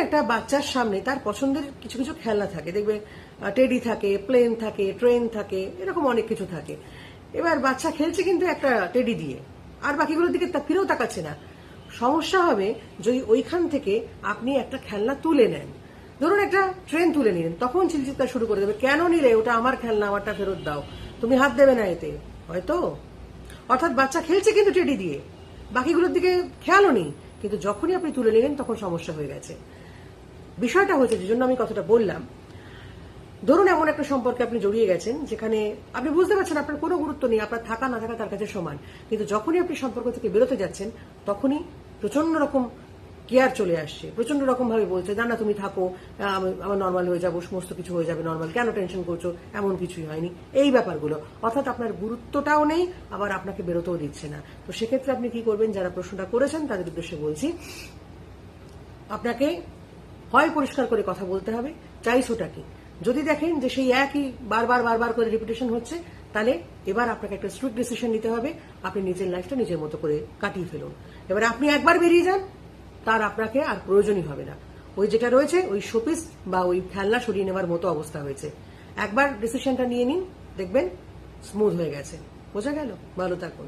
একটা বাচ্চার সামনে তার পছন্দের কিছু কিছু খেলনা থাকে। দেখবে টেডি থাকে প্লেন থাকে ট্রেন থাকে, এরকম অনেক কিছু থাকে। এবার বাচ্চা খেলছে কিন্তু একটা টেডি দিয়ে। আর বাকিগুলোর দিকে ফিরেও তাকাচ্ছে না। সমস্যা হবে যদি ওইখান থেকে আপনি একটা খেলনা তুলে নেন। ধরুন একটা ট্রেন তুলে নিলেন, তখন চিলচিৎকার শুরু করে দেবে, কেন নিলে? ওটা আমার খেলনা, আমারটা ফেরত দাও। তুমি হাত দেবে না এতে। হয়তো। অর্থাৎ বাচ্চা খেলছে কিন্তু টেডি দিয়ে। বাকিগুলোর দিকে খেয়ালও নেই। কিন্তু যখনই আপনি তুলে নিলেন, তখন সমস্যা হয়ে গেছে। বিষয়টা হয়েছে যে জন্য আমি কথাটা বললাম। ধরুন এমন একটা সম্পর্কে আপনি জড়িয়ে গেছেন, যেখানে আপনি বুঝতে পারছেন আপনার কোনো গুরুত্ব নেই, আপনার থাকা না থাকা তার কাছে সমান। কিন্তু যখনই আপনি সম্পর্ক থেকে বেরোতে যাচ্ছেন, তখনই প্রচণ্ড রকম কেয়ার চলে আসছে। প্রচণ্ড রকম ভাবে বলছে, না না, তুমি থাকো, আমি- আমার নর্মাল হয়ে যাব, সমস্ত কিছু হয়ে যাবে নর্মাল কেন টেনশন করছ? এমন কিছুই হয়নি। এই ব্যাপারগুলো। অর্থাৎ আপনার গুরুত্বটাও নেই, আবার আপনাকে বেরোতেও দিচ্ছে না। তো সেক্ষেত্রে আপনি কি করবেন? যারা প্রশ্নটা করেছেন, তাদের উদ্দেশ্যে বলছি, আপনাকে হয় পরিষ্কার করে কথা বলতে হবে চাইছোটা কি? যদি দেখেন যে সেই একই বারবার বারবার করে রিপিটেশন হচ্ছে, তাহলে এবার আপনাকে একটা স্ট্রিক্ট ডিসিশন নিতে হবে, আপনি নিজের লাইফটা নিজের মতো করে কাটিয়ে ফেলুন। এবার আপনি একবার বেরিয়ে যান, তার আপনাকে আর প্রয়োজনই হবে না। ওই যেটা রয়েছে, ওই শোপিস বা ওই খেলনা সরিয়ে নেওয়ার মতো অবস্থা হয়েছে। একবার ডিসিশনটা নিয়ে নিন, দেখবেন স্মুথ হয়ে গেছে। বোঝা গেল? ভালো থাকুন।